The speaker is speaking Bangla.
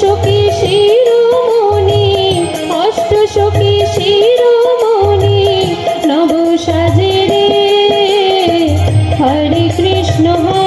সখী শিরোমণি অষ্ট সখী শিরোমণি নব সাজে রে। হরে কৃষ্ণ হরে